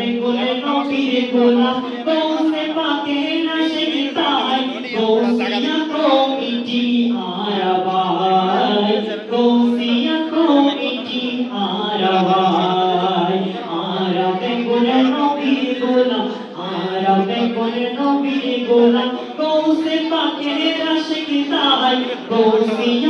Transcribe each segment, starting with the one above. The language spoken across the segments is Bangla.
বেগুনে নবীর গোলাম কৌসে পাকে না শিখতাই কৌসিয়া কমিটি আরাবাই কৌসিয়া কমিটি আরাবাই আরা বেগুনে নবীর গোলাম আরা বেগুনে নবীর গোলাম কৌসে পাকে না শিখতাই কৌসিয়া কমিটি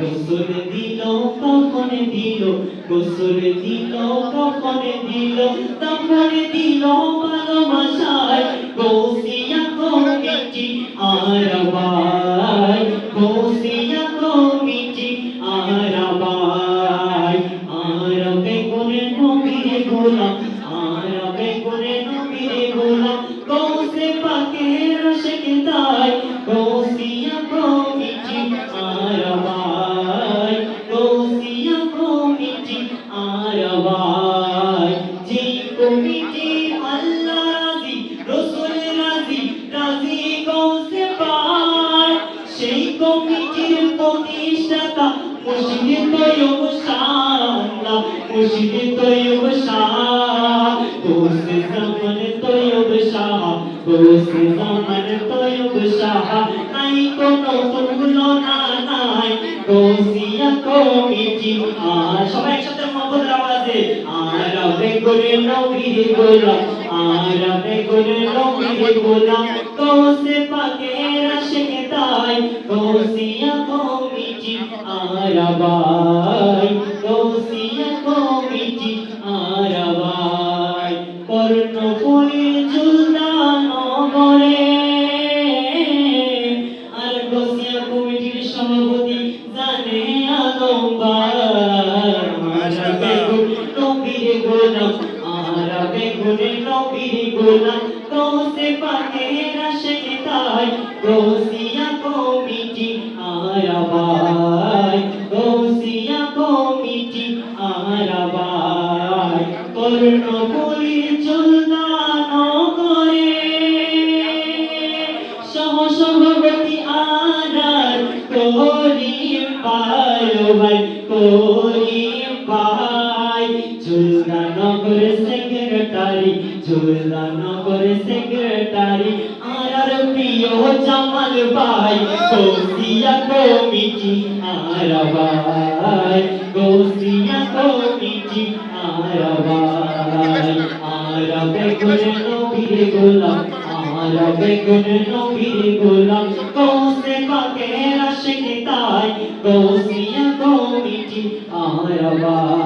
গোসল দিল কখন দিল। গোসল দিল কখন দিল। তখন দিল ভালোবাসায়। গৌসিয়া কমিটি আরাবাই। গৌসিয়া কমিটি আরাবাই। আরবে করে নবীর গোলাম, আরবে করে নবীর গোলাম কমিটি আল্লাহ রাজি রসুল রাজি রাজি গৌসে পায় সেই কমিটির প্রতিষ্ঠাতা মুর্শিদ তৈয়ব শাহ মুর্শিদ তৈয়ব শাহ। সবাই একসাথে মহব্বতের আওয়াজে আর করে নবীর গোলাম আর আবে করে নবীর গোলাম গোসে পাকের আশিক তাই গোসিয়া কমিটি আরাবাই। গোলাম গোসে পাকের গোসিয়া কমিটি আরাবাই গোসিয়া কমিটি আরাবাই। কর্ণফুলি চুলদান করে সহ সভাপতি আনার করিম সেক্রেটারি জুলদানগর সেক্রেটারি আর প্রিয় জামাল ভাই গোসিয়া কমিটি, আর ভাই গোসিয়া কমিটি, আর ভাই, আর বেগুনে নবীর গোলাম, আর বেগুনে নবীর গোলাম কৌসে পাকের আশিক তাই গৌসিয়া কমিটি, আর ভাই।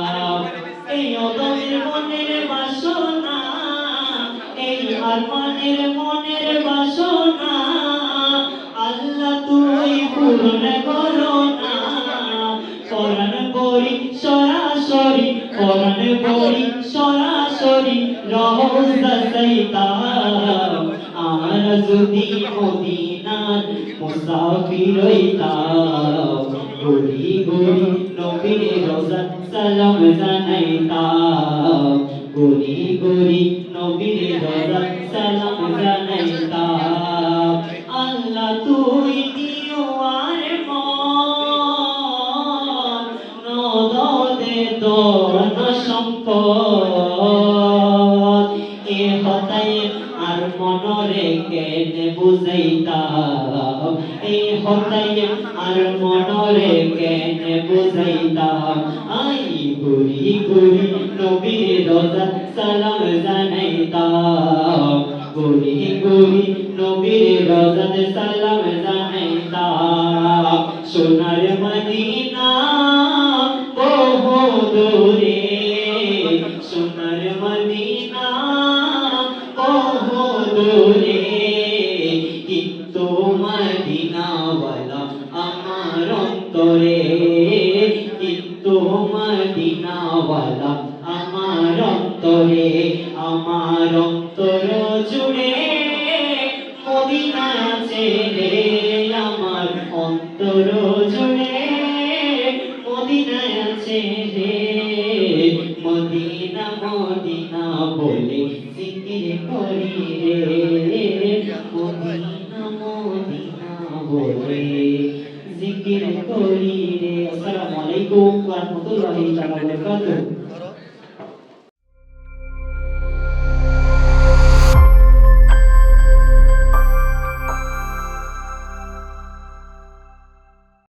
আরমানের মনের বাসনা, আল্লাহ তুই পূরণ করো না পরাণ বরি সরাসরি পরাণ বরি সরাসরি রহস্য সৈতাম আর যদি মদিনার মুসাফির হইতাম গরি গরি নবীর রোজা সালাম জানাইতাম। গরি নবীর রোজা সালাম মনরে কেনে বুঝাইতাম, এই হতাইয়া আর মনরে কেনে বুঝাইতাম, আই গুরি গুরি নবীর রোজা সালাম জানাইতাম। গুরি গুরি নবীর রোজা সালাম জানাইতাম। মদিনা রে আমার অন্তর জুড়ে মদিনা রে মদিনা মদিনা বলে জিকির করি রে আসসালামু আলাইকুম ওয়া রাহমাতুল্লাহি